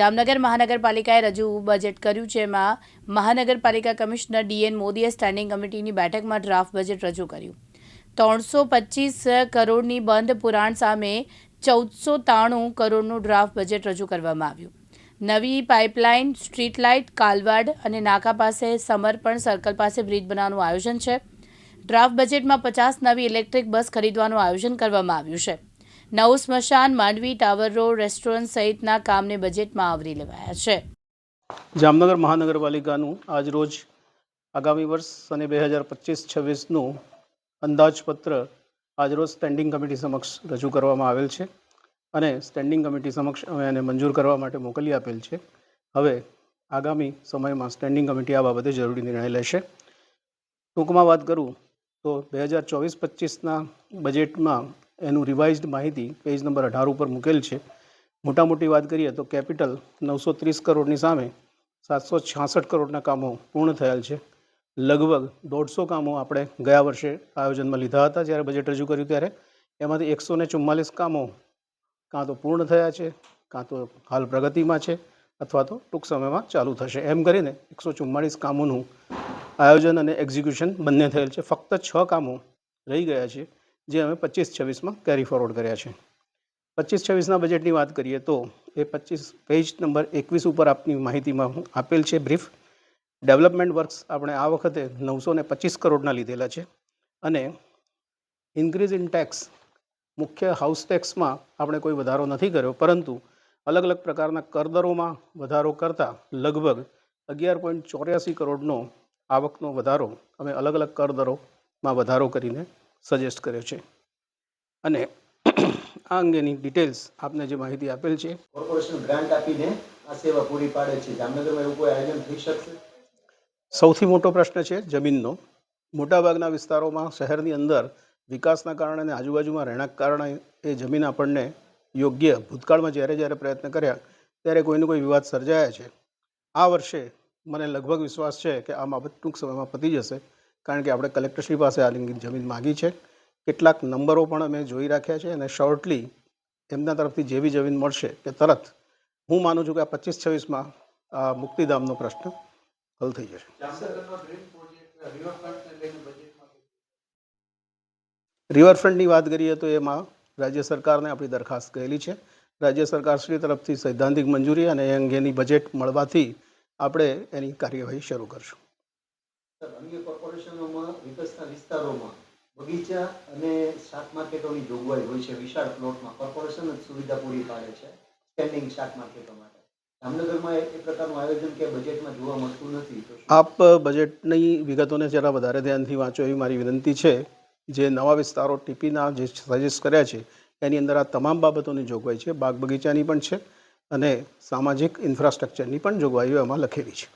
જામનગર મહાનગરપાલિકાએ રજૂ બજેટ કર્યું એમાં મહાનગરપાલિકા કમિશનર ડીએન મોદીએ સ્ટેન્ડિંગ કમિટીની બેઠકમાં ડ્રાફ્ટ બજેટ રજૂ કર્યું. ત્રણસો પચીસ કરોડની બંધ પુરાણ સામે ચૌદસો ત્રાણું કરોડનું ડ્રાફ્ટ બજેટ રજૂ કરવામાં આવ્યું. નવી પાઇપલાઇન સ્ટ્રીટ લાઇટ કાલવાડ અને નાકા પાસે સમર્પણ સર્કલ પાસે બ્રિજ બનાવવાનું આયોજન છે. ડ્રાફ્ટ બજેટમાં પચાસ નવી ઇલેક્ટ્રિક બસ ખરીદવાનું આયોજન કરવામાં આવ્યું છે. નવું સ્મશાન, માંડવી, ટાવર રોડ, રેસ્ટોરન્ટ સહિતના કામને બજેટમાં આવરી લેવાયા છે. જામનગર મહાનગરપાલિકાનું આજરોજ આગામી વર્ષ અને બે હજાર પચીસ છવ્વીસનું અંદાજપત્ર આજરોજ સ્ટેન્ડિંગ કમિટી સમક્ષ રજૂ કરવામાં આવેલ છે અને સ્ટેન્ડિંગ કમિટી સમક્ષ અમે એને મંજૂર કરવા માટે મોકલી આપેલ છે. હવે આગામી સમયમાં સ્ટેન્ડિંગ કમિટી આ બાબતે જરૂરી નિર્ણય લેશે. ટૂંકમાં વાત કરું તો બે હજાર ચોવીસ પચીસના બજેટમાં એનું રિવાઇઝડ માહિતી પેજ નંબર અઢાર ઉપર મૂકેલ છે. મોટા મોટી વાત કરીએ તો કેપિટલ નવસો ત્રીસ કરોડની સામે સાતસો છાસઠ કરોડના કામો પૂર્ણ થયેલ છે. લગભગ દોઢસો કામો આપણે ગયા વર્ષે આયોજનમાં લીધા હતા જ્યારે બજેટ રજૂ કર્યું ત્યારે. એમાંથી એકસો ને ચુમ્માલીસ કામો કાં તો પૂર્ણ થયા છે, કાં તો હાલ પ્રગતિમાં છે અથવા તો ટૂંક સમયમાં ચાલુ થશે. એમ કરીને એકસો ચુમ્માળીસ કામોનું આયોજન અને એક્ઝિક્યુશન બંને થયેલ છે. ફક્ત છ કામો રહી ગયા છે. જે અમે પચીસ છવ્વીસમાં કેરી ફોરવર્ડ કર્યા છે. પચીસ છવ્વીસના બજેટની વાત કરીએ તો એ પચીસ પેજ નંબર એકવીસ ઉપર આપની માહિતીમાં હું આપેલ છે બ્રીફ ડેવલપમેન્ટ વર્ક્સ આપણે આ વખતે નવસો ને પચીસ કરોડના લીધેલા છે અને ઇન્ક્રીઝ ઇન ટેક્સ મુખ્ય હાઉસ ટેક્સમાં આપણે કોઈ વધારો નથી કર્યો, પરંતુ અલગ અલગ પ્રકારના કરદરોમાં વધારો કરતાં લગભગ અગિયાર પોઈન્ટ ચોર્યાસી કરોડનો આવકનો વધારો અમે અલગ અલગ કરદરોમાં વધારો કરીને સજેસ્ટ કર્યો છે. અને આ અંગેની ડિટેલ્સ આપને જે માહિતી આપેલ છે. કોર્પોરેશન ગ્રાન્ટ આપીને આ સેવા પૂરી પાડે છે. જામનગરમાં એવું કોઈ આયોજન થઈ શકશે? સૌથી મોટો પ્રશ્ન છે જમીનનો. મોટાભાગના વિસ્તારોમાં શહેરની અંદર વિકાસના કારણે અને આજુબાજુમાં રહેણાંક કારણે એ જમીન આપણને યોગ્ય ભૂતકાળમાં જ્યારે જ્યારે પ્રયત્ન કર્યા ત્યારે કોઈને કોઈ વિવાદ સર્જાયા છે. આ વર્ષે મને લગભગ વિશ્વાસ છે કે આ બાબત ટૂંક સમયમાં પતી જશે. કારણ કે આપણે કલેક્ટરશ્રી પાસે આ લિંગિત જમીન માગી છે. કેટલાક નંબરો પણ અમે જોઈ રાખ્યા છે અને શોર્ટલી એમના તરફથી જેવી જમીન મળશે કે તરત હું માનું છું કે આ પચીસ છવ્વીસમાં આ મુક્તિધામનો પ્રશ્ન હલ થઈ જશે. રિવરફ્રન્ટની વાત કરીએ તો એમાં રાજ્ય સરકારને આપણી દરખાસ્ત કરેલી છે. રાજ્ય સરકારશ્રી તરફથી સૈદ્ધાંતિક મંજૂરી અને એ અંગેની બજેટ મળવાથી આપણે એની કાર્યવાહી શરૂ કરશું. અન્ય કોર્પોરેશનોમાં, વિકસતા વિસ્તારોમાં બગીચા અને શાક માર્કેટોની જોગવાઈ હોય છે, વિશાળ પ્લોટમાં કોર્પોરેશન જ સુવિધા પૂરી પાડે છે સ્ટેન્ડિંગ શાક માર્કેટો માટે. આપ બજેટની વિગતોને જરા વધારે ધ્યાનથી વાંચો એવી મારી વિનંતી છે જે નવા વિસ્તારો ટીપીના જે સજેસ્ટ કર્યા છે, એની અંદર આ તમામ બાબતોની જોગવાઈ છે, બાગ બગીચાની પણ છે અને સામાજિક ઇન્ફ્રાસ્ટ્રક્ચરની પણ જોગવાઈઓ એમાં લખેલી છે.